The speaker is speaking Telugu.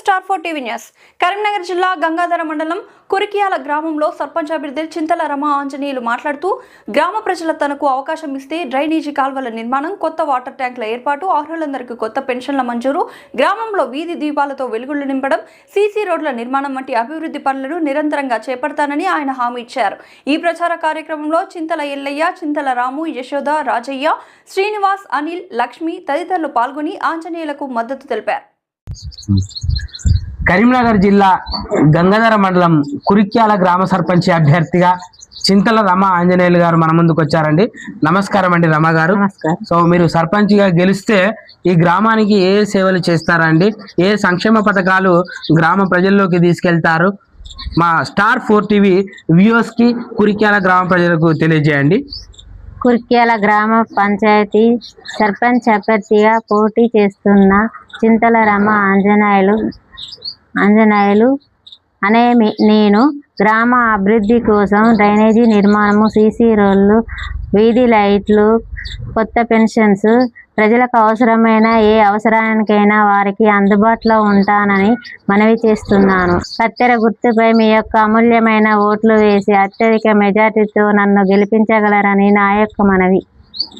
Star four TV news. Karimnagar జిల్లా గంగాధర మండలం కురికియాల గ్రామంలో సర్పంచ్ అభ్యర్థి చింతల రమ ఆంజనేయులు మాట్లాడుతూ గ్రామ ప్రజల తనకు అవకాశం ఇస్తే డ్రైనేజీ కాల్వల నిర్మాణం కొత్త వాటర్ ట్యాంకుల ఏర్పాటు అర్హులందరికీ కొత్త పెన్షన్ల మంజూరు గ్రామంలో వీధి దీపాలతో వెలుగులు నింపడం సీసీ రోడ్ల నిర్మాణం వంటి అభివృద్ధి పనులను నిరంతరంగా చేపడతానని ఆయన హామీ ఇచ్చారు. ఈ ప్రచార కార్యక్రమంలో చింతల ఎల్లయ్య చింతల రాము యశోద రాజయ్య శ్రీనివాస్ అనిల్ లక్ష్మి తదితరులు పాల్గొని ఆంజనేయులకు మద్దతు తెలిపారు. కరీంనగర్ జిల్లా గంగాధర మండలం కురిక్యాల గ్రామ సర్పంచ్ అభ్యర్థిగా చింతల రమ ఆంజనేయులు గారు మన ముందుకు వచ్చారండి. నమస్కారం అండి రమ గారు. సో మీరు సర్పంచ్గా గెలిస్తే ఈ గ్రామానికి ఏ సేవలు చేస్తారండి ఏ సంక్షేమ పథకాలు గ్రామ ప్రజల్లోకి తీసుకెళ్తారు? మా స్టార్ ఫోర్ టీవీ వ్యూవర్స్కి కురిక్యాల గ్రామ ప్రజలకు తెలియజేయండి. కుర్క్యాల గ్రామ పంచాయతీ సర్పంచ్ అభ్యర్థిగా పోటీ చేస్తున్న చింతల రమ ఆంజనేయులు ఆంజనేయులు అనే నేను గ్రామ అభివృద్ధి కోసం డ్రైనేజీ నిర్మాణము సీసీ రోడ్లు వీధి లైట్లు కొత్త పెన్షన్స్ ప్రజలకు అవసరమైన ఏ అవసరానికైనా వారికి అందుబాటులో ఉంటానని మనవి చేస్తున్నాను. కత్తెర గుర్తుపై మీ యొక్క అమూల్యమైన ఓట్లు వేసి అత్యధిక మెజార్టీతో నన్ను గెలిపించగలరని నా యొక్క మనవి.